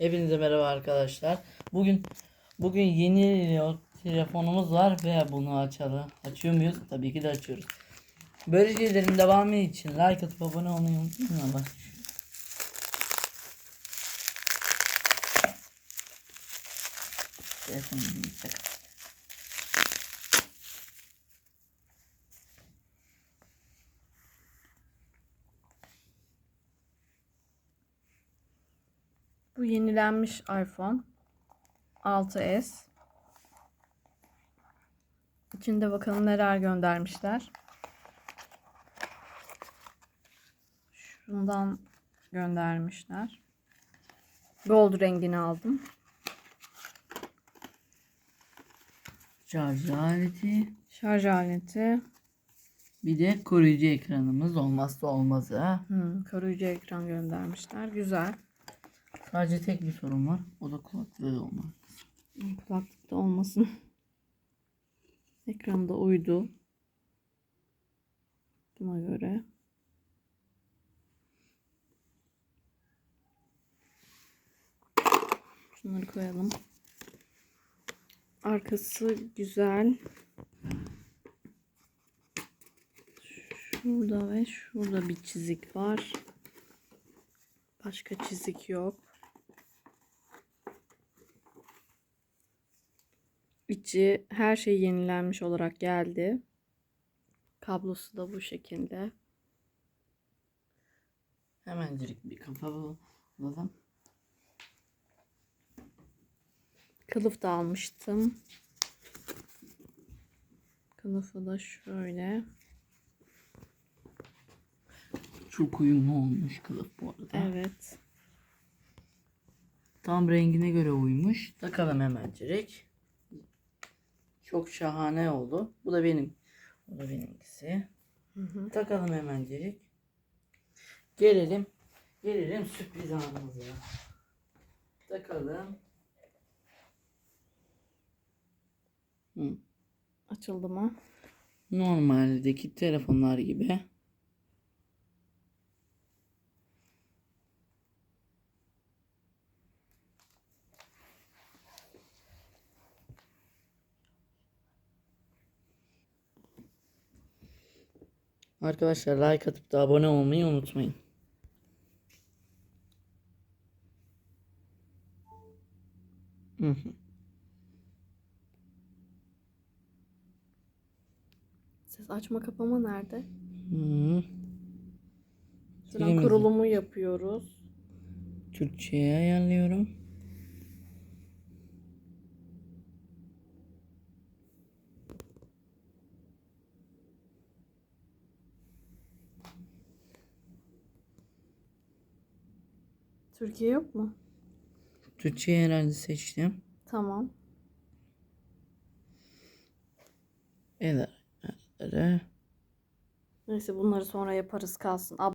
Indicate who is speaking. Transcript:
Speaker 1: Hepinize merhaba arkadaşlar. Bugün bugün yeni telefonumuz var ve bunu açalım. Açıyor muyuz? Tabii ki de açıyoruz. Böyle şeylerin devamı için like atıp abone olmayı unutmayın ama. Telefonum bir
Speaker 2: Bu yenilenmiş iPhone 6s. İçinde bakalım neler göndermişler. Şundan göndermişler. Gold rengini aldım.
Speaker 1: Şarj aleti.
Speaker 2: Şarj aleti.
Speaker 1: Bir de koruyucu ekranımız olmazsa olmazı.
Speaker 2: Hmm, koruyucu ekran göndermişler. Güzel.
Speaker 1: Sadece tek bir sorun var. O da kulaklığı olmaz.
Speaker 2: Kulaklıkta olmasın. Ekranda uydu. Buna göre. Şunları koyalım. Arkası güzel. Şurada ve şurada bir çizik var. Başka çizik yok. İçi her şey yenilenmiş olarak geldi. Kablosu da bu şekilde.
Speaker 1: Hemencik bir kafa bulalım.
Speaker 2: Kılıf da almıştım. Kılıfı da şöyle.
Speaker 1: Çok uyumlu olmuş kılıf bu arada.
Speaker 2: Evet.
Speaker 1: Tam rengine göre uymuş. Takalım hemencik. Çok şahane oldu. Bu da benim. Bu da benimkisi.
Speaker 2: Hı hı.
Speaker 1: Takalım hemencik. Gelelim. Gelelim sürpriz anımıza. Takalım. Hı.
Speaker 2: Açıldı mı?
Speaker 1: Normaldeki telefonlar gibi. Arkadaşlar like atıp da abone olmayı unutmayın. Hı hı.
Speaker 2: Ses açma kapama nerede?
Speaker 1: Hı.
Speaker 2: Sıra
Speaker 1: Bilemedim.
Speaker 2: kurulumu yapıyoruz.
Speaker 1: Türkçe'ye ayarlıyorum.
Speaker 2: Türkiye yok mu?
Speaker 1: Türkçe'yi herhalde seçtim.
Speaker 2: Tamam.
Speaker 1: Evet.
Speaker 2: Neyse bunları sonra yaparız kalsın. Ab